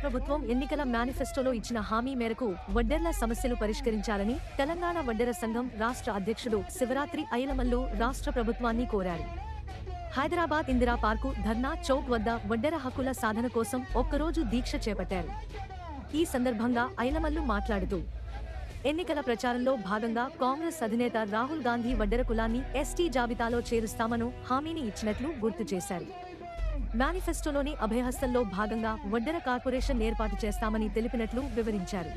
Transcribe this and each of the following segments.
ప్రభుత్వం ఎన్నికల మేనిఫెస్టోలో ఇచ్చిన హామీ మేరకు వడ్డెర్ల సమస్యలు పరిష్కరించాలని తెలంగాణ వడ్డెర సంఘం రాష్ట్ర అధ్యక్షుడు శివరాత్రి ఐలమల్లు రాష్ట్ర ప్రభుత్వాన్ని కోరారు. హైదరాబాద్ ఇందిరా పార్కు ధర్నా చౌక్ వద్ద వడ్డెర హక్కుల సాధన కోసం ఒక్కరోజు దీక్ష చేపట్టారు. ఈ సందర్భంగా ఐలమల్లు మాట్లాడుతూ ఎన్నికల ప్రచారంలో భాగంగా కాంగ్రెస్ అధినేత రాహుల్ గాంధీ వడ్డెర కులాన్ని ఎస్టీ జాబితాలో చేరుస్తామను హామీని ఇచ్చినట్లు గుర్తు చేశారు. మేనిఫెస్టోలోని అభయహస్తంలో భాగంగా వడ్డెర కార్పొరేషన్ ఏర్పాటు చేస్తామని తెలిపినట్లు వివరించారు.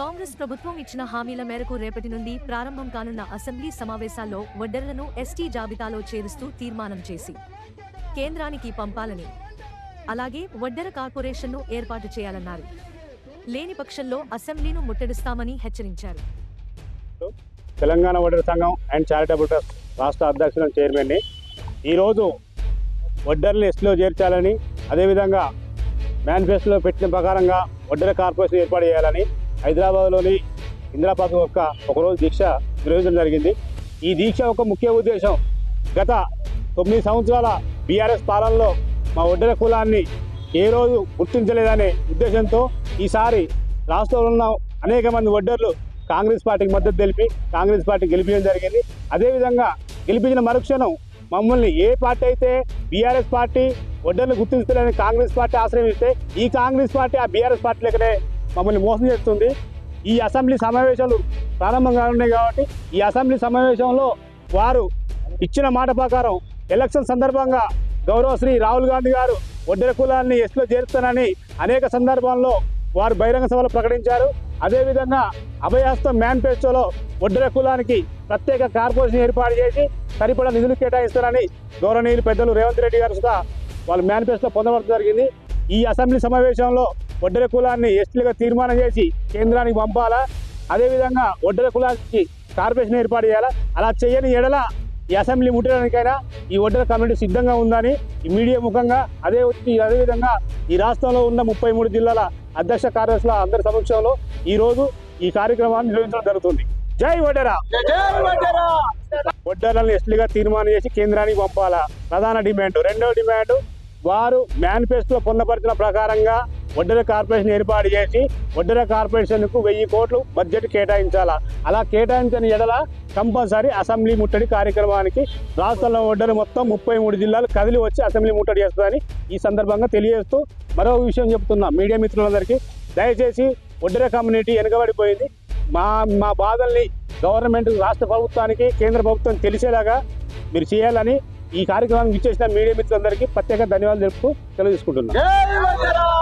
కాంగ్రెస్ ప్రభుత్వం ఇచ్చిన హామీల మేరకు రేపటి నుండి ప్రారంభం కానున్న అసెంబ్లీ సమావేశాల్లో వడ్డెరలను ఎస్టీ జాబితాలో చేరుస్తూ తీర్మానం చేసి కేంద్రానికి పంపాలని. అలాగే వడ్డెర కార్పొరేషన్ను ఏర్పాటు చేయాలన్నారు. లేని పక్షంలో అసెంబ్లీను ముట్టడిస్తామని హెచ్చరించారు. తెలంగాణ వడ్డర సంఘం అండ్ చారిటబుల్ ట్రస్ట్ రాష్ట్ర అధ్యక్షులను చైర్మన్ని ఈరోజు వడ్డర్ని ఎస్లో చేర్చాలని అదేవిధంగా మేనిఫెస్టోలో పెట్టిన ప్రకారంగా వడ్డర కార్పొరేషన్ ఏర్పాటు చేయాలని హైదరాబాద్లోని ఇందిరాపార్క్ యొక్క ఒకరోజు దీక్ష నిర్వహించడం జరిగింది. ఈ దీక్ష యొక్క ముఖ్య ఉద్దేశం. గత తొమ్మిది సంవత్సరాల బీఆర్ఎస్ పాలనలో మా వడ్డర కులాన్ని ఏ రోజు గుర్తించలేదనే ఉద్దేశంతో ఈసారి రాష్ట్రంలో ఉన్న అనేక మంది వడ్డర్లు కాంగ్రెస్ పార్టీకి మద్దతు తెలిపి కాంగ్రెస్ పార్టీ గెలిపించడం జరిగింది. అదేవిధంగా గెలిపించిన మరుక్షణం మమ్మల్ని ఏ పార్టీ అయితే బీఆర్ఎస్ పార్టీ ఒడ్డర్లు గుర్తించలేని కాంగ్రెస్ పార్టీ ఆశ్రయిస్తే ఈ కాంగ్రెస్ పార్టీ ఆ బీఆర్ఎస్ పార్టీ లెక్కనే మమ్మల్ని మోసం చేస్తుంది. ఈ అసెంబ్లీ సమావేశాలు ప్రారంభం కానున్నాయి కాబట్టి ఈ అసెంబ్లీ సమావేశంలో వారు ఇచ్చిన మాట ప్రకారం ఎలక్షన్ సందర్భంగా గౌరవ శ్రీ రాహుల్ గాంధీ గారు ఒడ్డెర కులాన్ని ఎస్లో చేరుస్తానని అనేక సందర్భాల్లో వారు బహిరంగ సభలో ప్రకటించారు. అదేవిధంగా అభయాస్తం మేనిఫెస్టోలో ఒడ్డర కులానికి ప్రత్యేక కార్పొరేషన్ ఏర్పాటు చేసి సరిపడా నిధులు కేటాయిస్తారని గౌరవనీయులు పెద్దలు రేవంత్ రెడ్డి గారు సుధా వాళ్ళు మేనిఫెస్టో పొందవలసి జరిగింది. ఈ అసెంబ్లీ సమావేశంలో ఒడ్డర కులాన్ని ఎస్టీలుగా తీర్మానం చేసి కేంద్రానికి పంపాలా? అదేవిధంగా ఒడ్డర కులానికి కార్పొరేషన్ ఏర్పాటు చేయాలా? అలా చేయని ఎడల ఈ అసెంబ్లీ ముట్టడానికైనా ఈ ఒడ్డర కమిటీ సిద్ధంగా ఉందని ఈ మీడియా ముఖంగా అదే అదేవిధంగా ఈ రాష్ట్రంలో ఉన్న ముప్పై మూడు జిల్లాల అధ్యక్ష కార్యదర్శుల అందరి సమక్షంలో ఈ రోజు ఈ కార్యక్రమాన్ని నిర్వహించడం జరుగుతుంది. జై వడ్డెరా! వడ్డెరలను ఎస్టీలుగా తీర్మానం చేసి కేంద్రానికి పంపాలా? ప్రధాన డిమాండ్. రెండవ డిమాండ్ వారు మేనిఫెస్టో పొందపరిచిన ప్రకారంగా వడ్డెర కార్పొరేషన్ ఏర్పాటు చేసి వడ్డెర కార్పొరేషన్కు వెయ్యి కోట్లు బడ్జెట్ కేటాయించాలా? అలా కేటాయించని ఎడల కంపల్సరీ అసెంబ్లీ ముట్టడి కార్యక్రమానికి రాష్ట్రంలో వడ్డెర మొత్తం ముప్పై మూడు జిల్లాలు కదిలి వచ్చి అసెంబ్లీ ముట్టడి చేస్తుందని ఈ సందర్భంగా తెలియజేస్తూ మరో విషయం చెప్తున్నా మీడియా మిత్రులందరికీ. దయచేసి వడ్డెర కమ్యూనిటీ వెనుకబడిపోయింది. మా మా బాధల్ని గవర్నమెంట్ రాష్ట్ర ప్రభుత్వానికి కేంద్ర ప్రభుత్వం తెలిసేలాగా మీరు చేయాలని ఈ కార్యక్రమానికి ఇచ్చేసిన మీడియా మిత్రులందరికీ ప్రత్యేక ధన్యవాదాలు తెలుపుతూ తెలియజేసుకుంటున్నాను